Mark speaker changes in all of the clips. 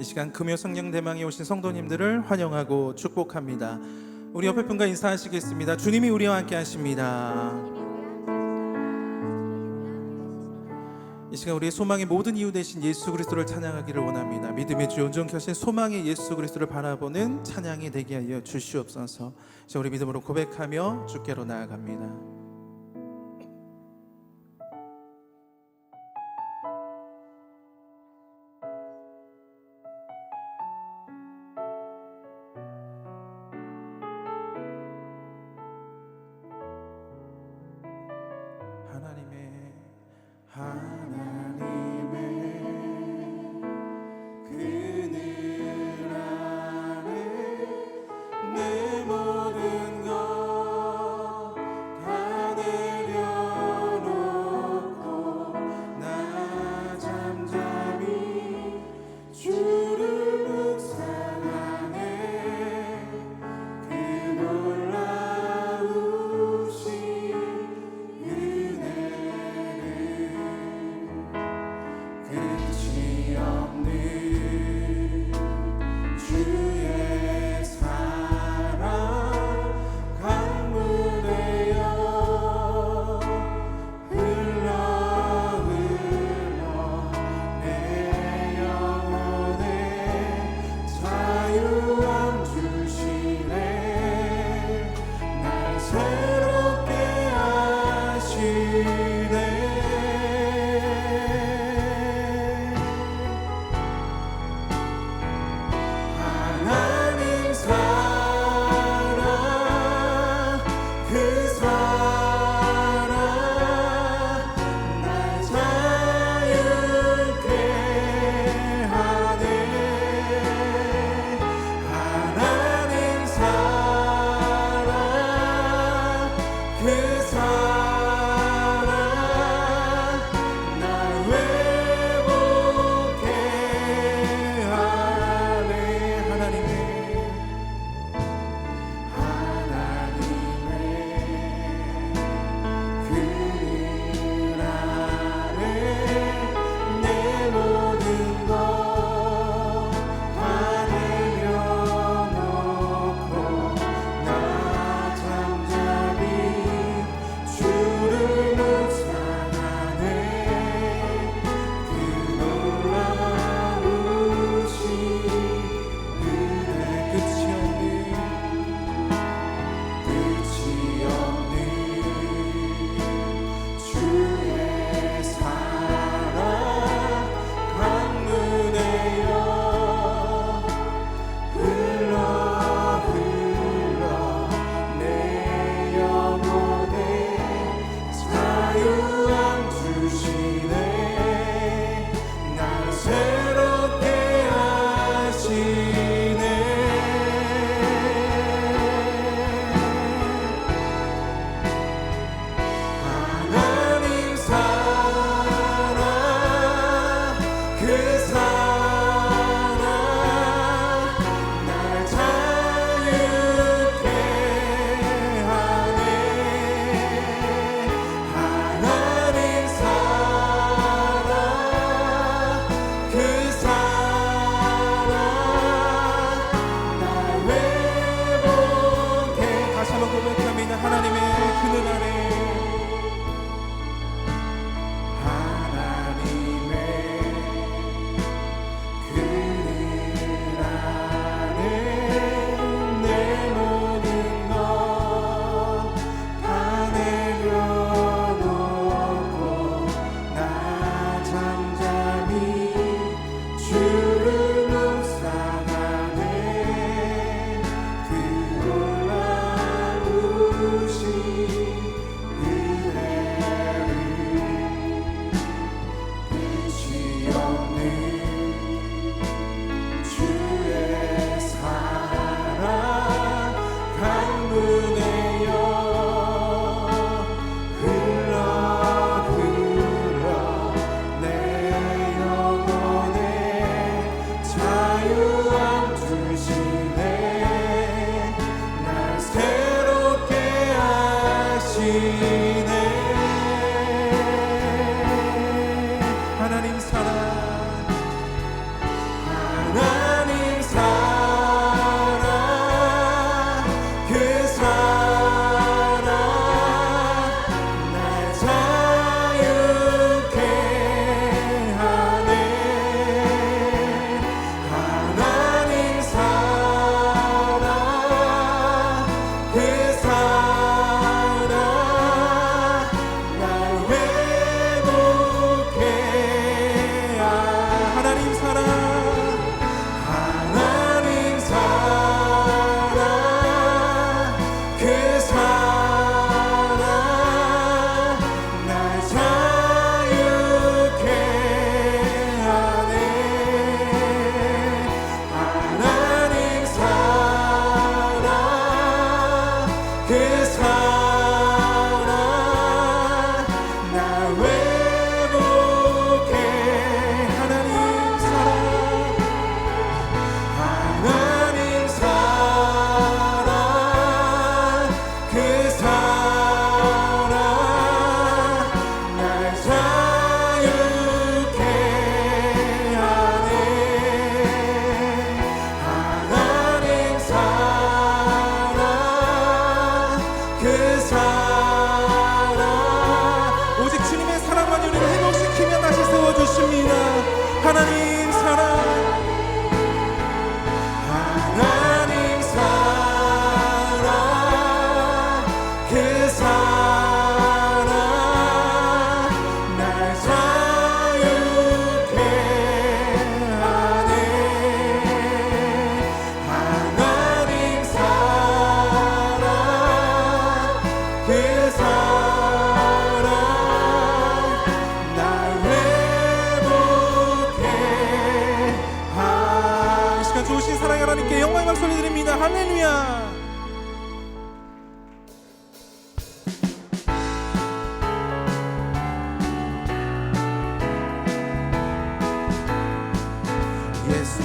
Speaker 1: 이 시간 금요 성령 대망에 오신 성도님들을 환영하고 축복합니다. 우리 옆에 분과 인사하시겠습니다. 주님이 우리와 함께 하십니다. 이 시간 우리의 소망의 모든 이유 되신 예수 그리스도를 찬양하기를 원합니다. 믿음의 주 온전케 하신 소망의 예수 그리스도를 바라보는 찬양이 되게 하여 주시옵소서. 자, 우리 믿음으로 고백하며 주께로 나아갑니다.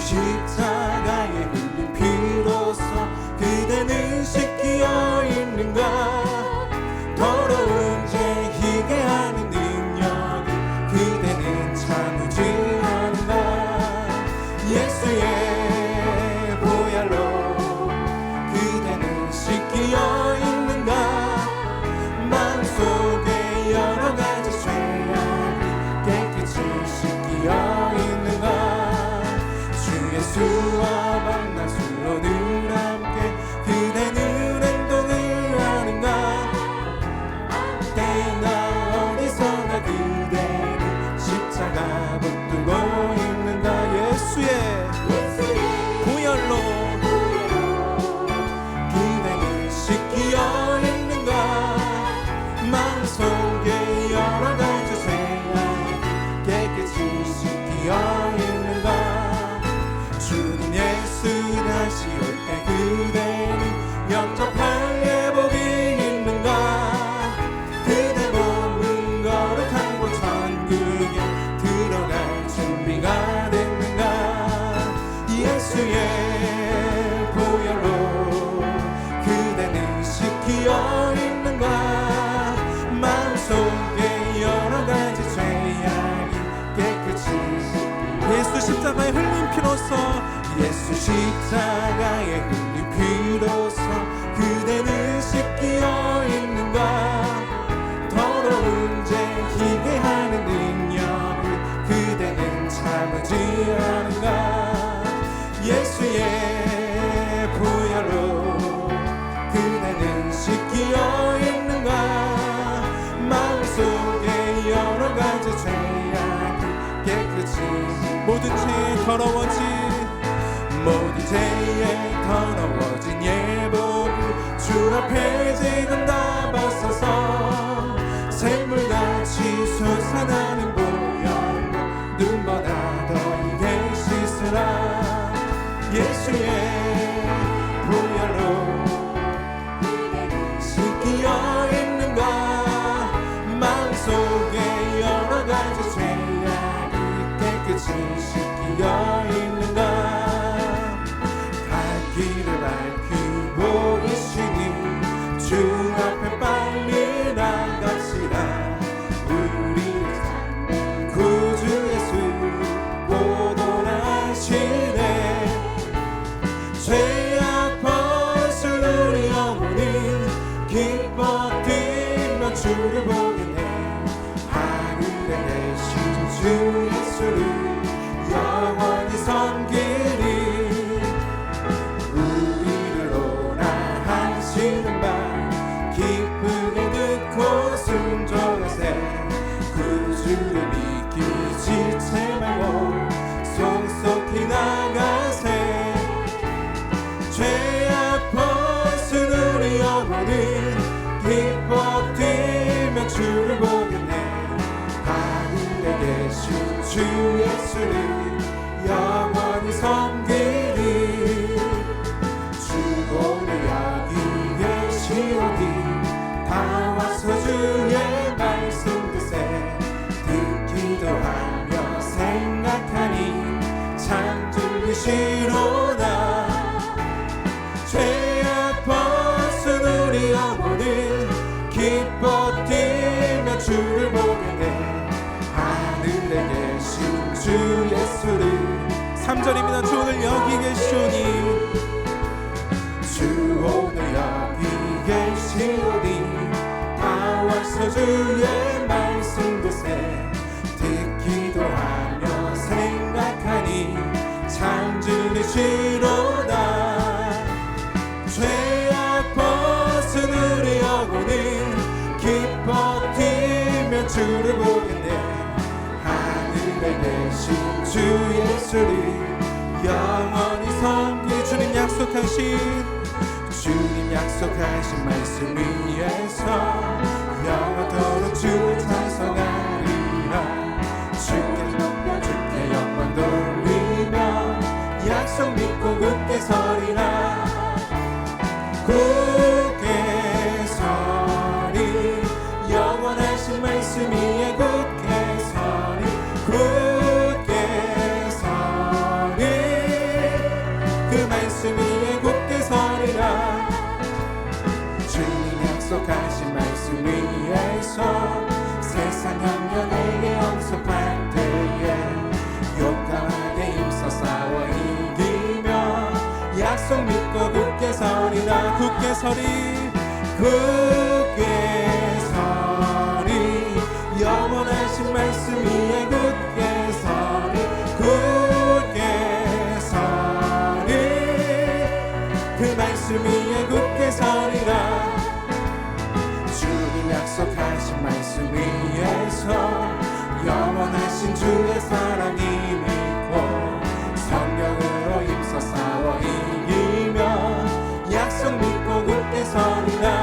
Speaker 1: sheep's 멸하지 않으나 예수의 부여로 그대는 씻기어 있는가? 마음속에 여러 가지 죄악이 깨끗이 모든 죄 더러워진 모든 죄에 더러워진 예복을 주 앞에 지금 다 벗어서 샘물같이 솟아나는 있으니 주 앞에 3절입니다. 주 오늘 여기 계시오니. 주 오늘 여기 계시오니. 다 와서 주의 말씀 듣세 듣기도 하며 생각하니 참 들으시로다. 죄악 벗은 우리 영혼은 기뻐 뛰며 주를 보겠다. 내 대신 주 예수를 영원히 섬길 주님 약속하신 주님 약속하신 말씀 위에서 영원토록 주를 찬성하리라. 주께 높여 주께 영광 돌리며 약속 믿고 굳게 서리라. 굳게 세상 영역에게 영접할 때에 용감하게 힘써 싸워 이기며 약속 믿고 굳게 서리라. 굳게 서리 굳게 서리. 영원하신 말씀 위 말씀 위에서 영원하신 주의 사랑이 믿고 성령으로 힘써 싸워 이기며 약속 믿고 굳게 서리라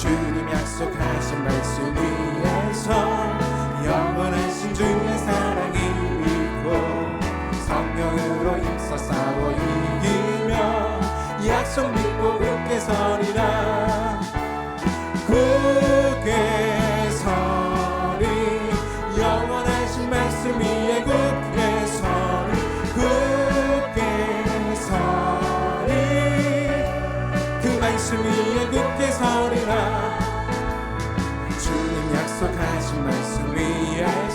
Speaker 1: 주님 약속하신 말씀 위에서 영원하신 주의 사랑이 믿고 성령으로 힘써 싸워 이기며 약속 믿고 굳게 서리라. 굳 위에 굳게 서리라. 주님 약속하신 말씀 위에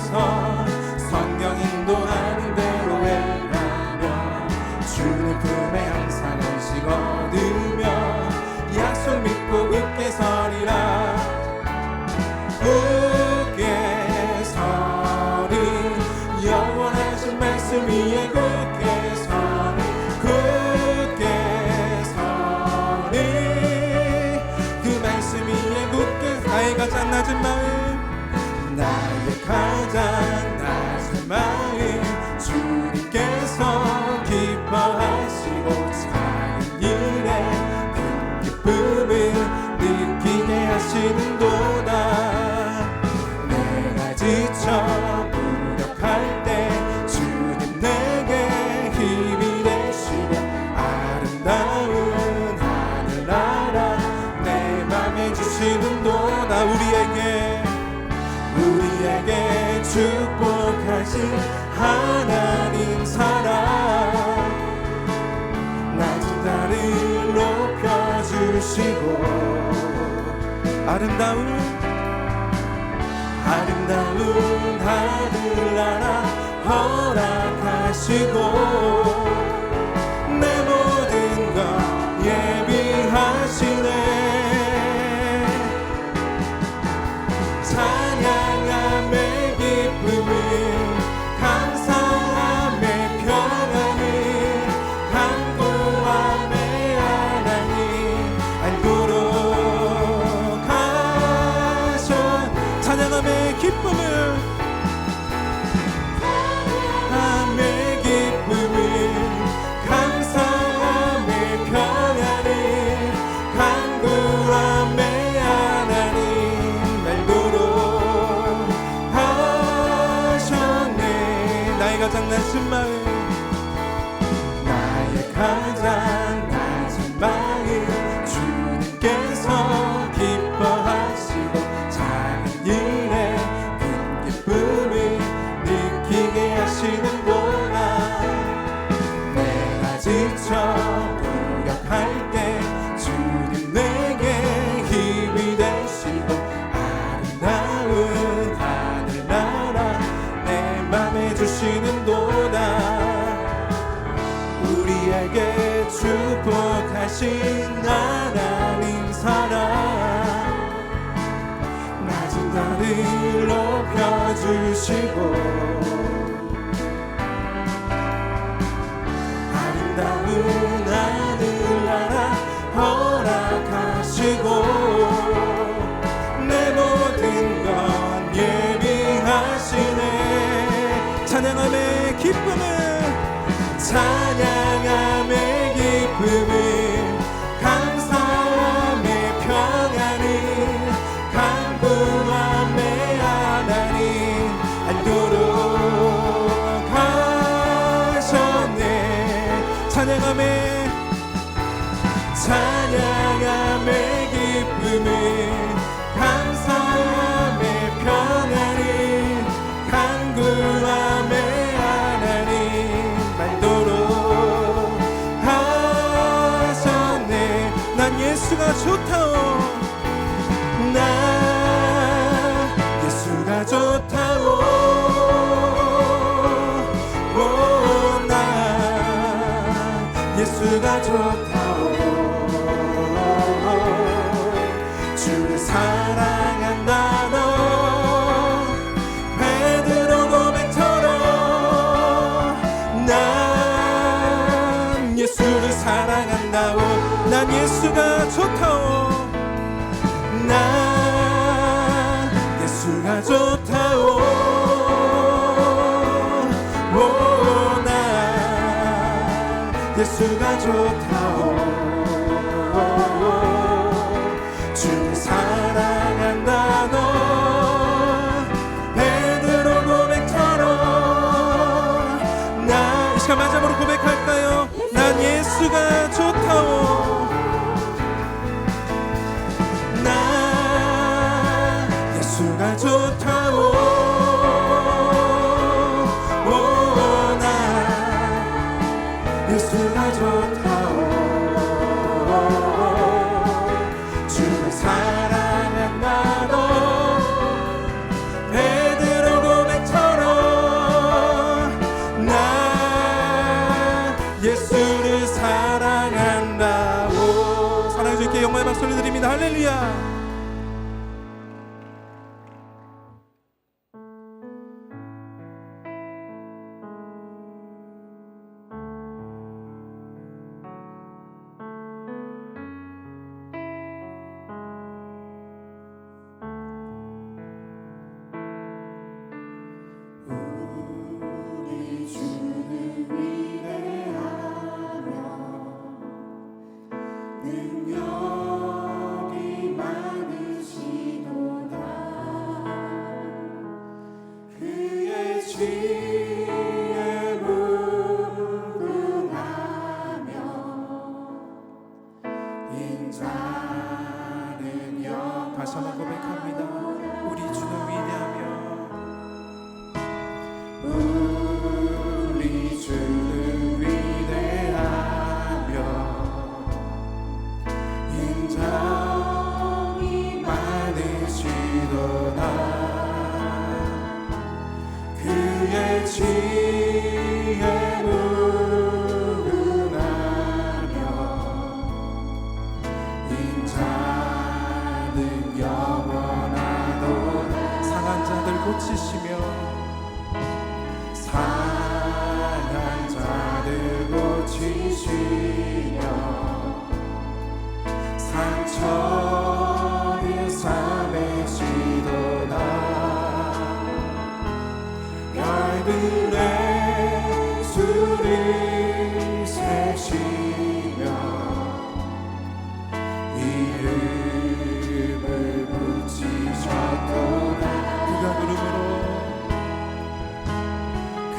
Speaker 1: 아름다운 아름다운 하늘나라 허락하시고 복하신 하나님 사랑. 낮은 나를 높여주시고 아름다운 하늘나라 허락하시고 내 모든 건 예비하시네. 찬양함의 기쁨을 찬양. 예수가 좋다오.
Speaker 2: 지혜 묵은하며 임자는 영원하도록 상한 자들 고치시고.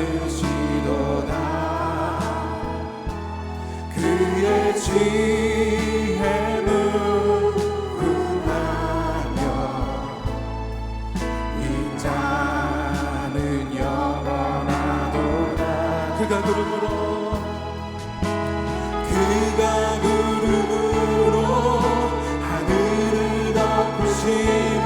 Speaker 2: 않으시도다. 그의 지혜 무궁하며 이 자는 영원하도다.
Speaker 1: 그가
Speaker 2: 구름으로
Speaker 1: 그가 구름으로
Speaker 2: 하늘을 덮으신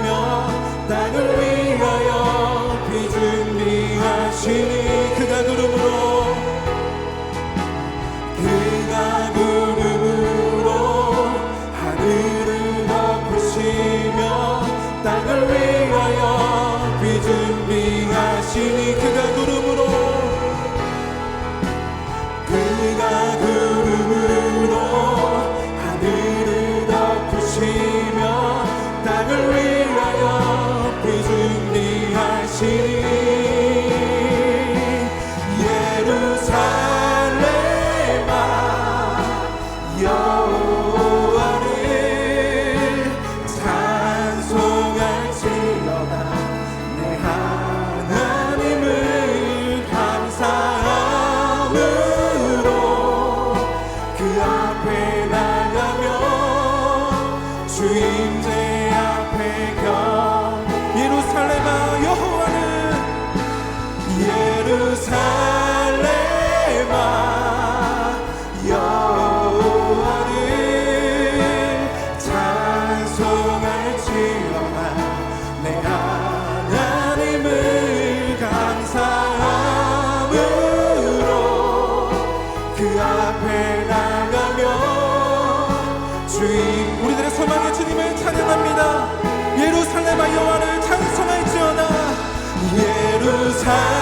Speaker 2: 그 앞에 나가며 주임
Speaker 1: 우리들의 소망의 주님을 찬양합니다. 예루살렘아 여호와를 찬송할지어다.
Speaker 2: 예루살렘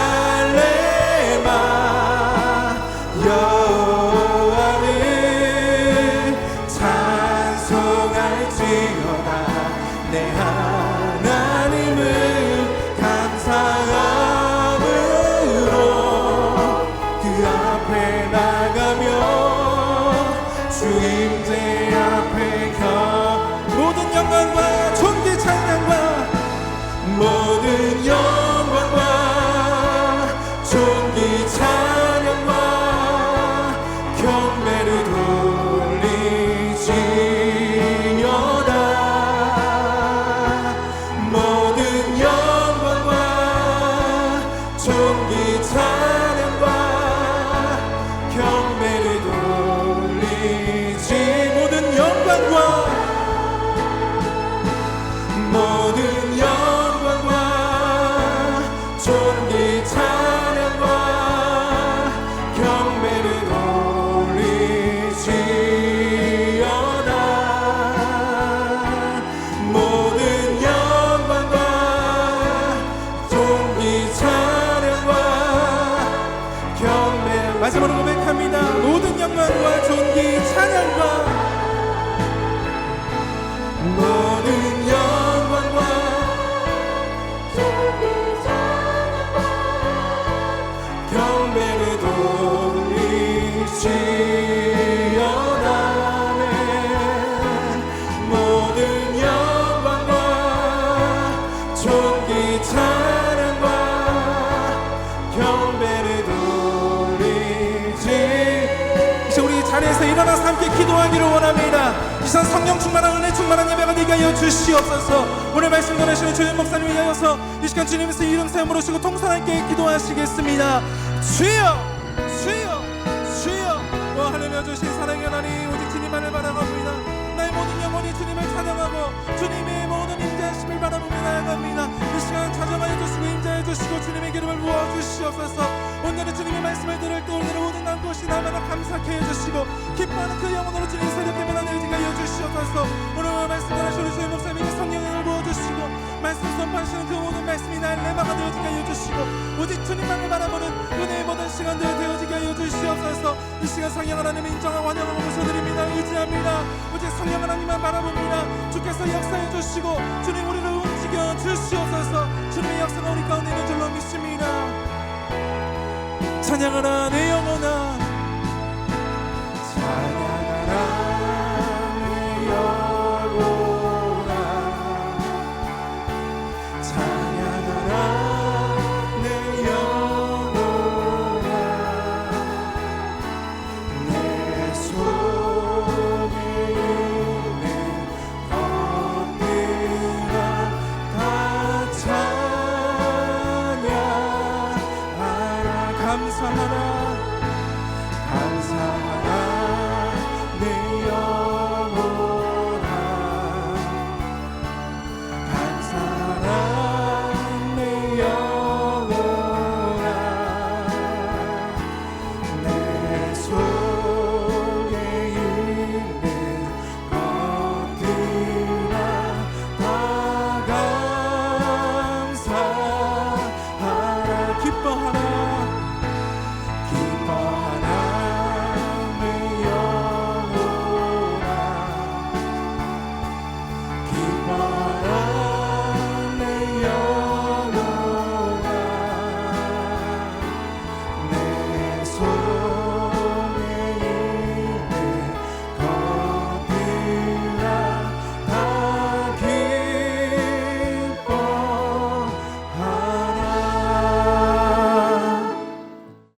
Speaker 1: 기도하기를 원합니다. 이 시간 성령 충만한 은혜 충만한 예배가 되게 하여 주시옵소서. 오늘 말씀 전하시는 주임 목사님 위하여서 이 시간 주님께서 이름 세움 부르시고 통성함께 기도하시겠습니다. 주여, 주여, 주여. 오 할렐루야 주신 사랑의 하나님 오직 주님만을 바라봅니다. 나의 모든 영혼이 주님을 찬양하고 주님의 모든 임재하심을 바라보며 나아갑니다. 이 시간 찾아가여 주시고 임재해 주시고 주님의 기름을 부어 주시옵소서. 오늘은 주님의 말씀을 들을 때 오늘의 모든 난 것이 나마다 감사케 해주시고 기뻐하는 그 영혼으로 주님 새롭게 변한 의지가 이어주시옵소서. 오늘 말씀 전하시는 주의 목사님에게 성령을 부어주시고 말씀 선포하시는 그 모든 말씀이 날 레마가 되어지게 하여주시고 오직 주님만을 바라보는 은혜의 모든 시간들 되어지게 하여주시옵소서. 이 시간 성령 하나님 인정하고 환영하고 모셔드립니다. 의지합니다. 오직 성령 하나님만 바라봅니다. 주께서 역사해 주시고 주님 우리를 움직여 주시옵소서. 주님의 역사가 우리 가운데 있는 줄로 믿습니다. 찬양하라 내 영혼아
Speaker 2: 찬양하라